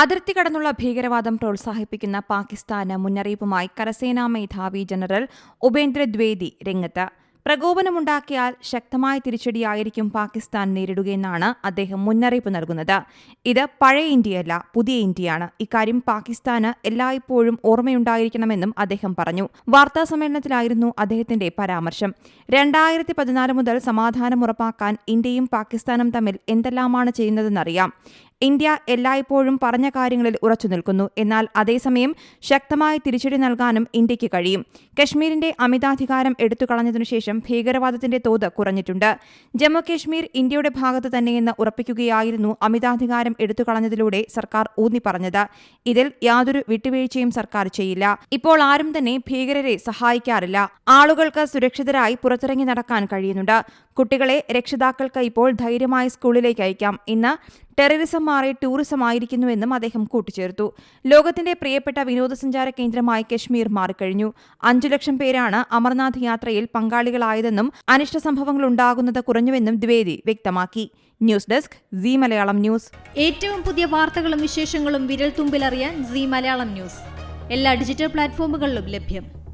അതിർത്തി കടന്നുള്ള ഭീകരവാദം പ്രോത്സാഹിപ്പിക്കുന്ന പാകിസ്ഥാന് മുന്നറിയിപ്പുമായി കരസേനാ മേധാവി ജനറൽ ഉപേന്ദ്ര ദ്വേദി രംഗത്ത്. പ്രകോപനമുണ്ടാക്കിയാൽ ശക്തമായ തിരിച്ചടിയായിരിക്കും പാകിസ്ഥാൻ നേരിടുകയെന്നാണ് അദ്ദേഹം മുന്നറിയിപ്പ് നൽകുന്നത്. ഇത് പഴയ ഇന്ത്യയല്ല പുതിയ ഇന്ത്യയാണ്. ഇക്കാര്യം പാകിസ്ഥാന് എല്ലായ്പ്പോഴും ഓർമ്മയുണ്ടായിരിക്കണമെന്നും അദ്ദേഹം പറഞ്ഞു. വാർത്താ സമ്മേളനത്തിലായിരുന്നു അദ്ദേഹത്തിന്റെ പരാമർശം. രണ്ടായിരത്തി പതിനാല് മുതൽ സമാധാനം ഉറപ്പാക്കാൻ ഇന്ത്യയും പാകിസ്ഥാനും തമ്മിൽ എന്തെല്ലാമാണ് ചെയ്യുന്നതെന്നറിയാം. ഇന്ത്യ എല്ലായ്പ്പോഴും പറഞ്ഞ കാര്യങ്ങളിൽ ഉറച്ചു നിൽക്കുന്നു. എന്നാൽ അതേസമയം ശക്തമായ തിരിച്ചടി നൽകാനും ഇന്ത്യയ്ക്ക് കഴിയും. കശ്മീരിന്റെ അമിതാധികാരം എടുത്തുകളഞ്ഞതിനുശേഷം ഭീകരവാദത്തിന്റെ തോത് കുറഞ്ഞിട്ടുണ്ട്. ജമ്മു കശ്മീർ ഇന്ത്യയുടെ ഭാഗത്ത് തന്നെയെന്ന് ഉറപ്പിക്കുകയായിരുന്നു അമിതാധികാരം എടുത്തുകളഞ്ഞതിലൂടെ സർക്കാർ ഊന്നിപ്പറഞ്ഞത് ഇതിൽ യാതൊരു വിട്ടുവീഴ്ചയും സർക്കാർ ചെയ്യില്ല. ഇപ്പോൾ ആരും തന്നെ ഭീകരരെ സഹായിക്കാറില്ല. ആളുകൾക്ക് സുരക്ഷിതരായി പുറത്തിറങ്ങി നടക്കാൻ കഴിയുന്നുണ്ട്. കുട്ടികളെ രക്ഷിതാക്കൾക്ക് ഇപ്പോൾ ധൈര്യമായി സ്കൂളിലേക്ക് അയക്കാം. ഇന്ന് ടെററിസം മാറി ടൂറിസം ആയിരിക്കുന്നുവെന്നും അദ്ദേഹം കൂട്ടിച്ചേർത്തു. ലോകത്തിന്റെ പ്രിയപ്പെട്ട വിനോദസഞ്ചാര കേന്ദ്രമായി കശ്മീർ മാറിക്കഴിഞ്ഞു. അഞ്ചു ലക്ഷം പേരാണ് അമർനാഥ് യാത്രയിൽ പങ്കാളികളായതെന്നും അനിഷ്ട സംഭവങ്ങൾ ഉണ്ടാകുന്നത് കുറഞ്ഞുവെന്നും ദ്വേദി വ്യക്തമാക്കി. News desk C Malayalam news. ഏറ്റവും പുതിയ വാർത്തകളും വിശേഷങ്ങളും വിരൽ തുമ്പിലറിയാൻ സി മലയാളം ന്യൂസ്. എല്ലാ ഡിജിറ്റൽ പ്ലാറ്റ്ഫോമുകളിലും ലഭ്യം.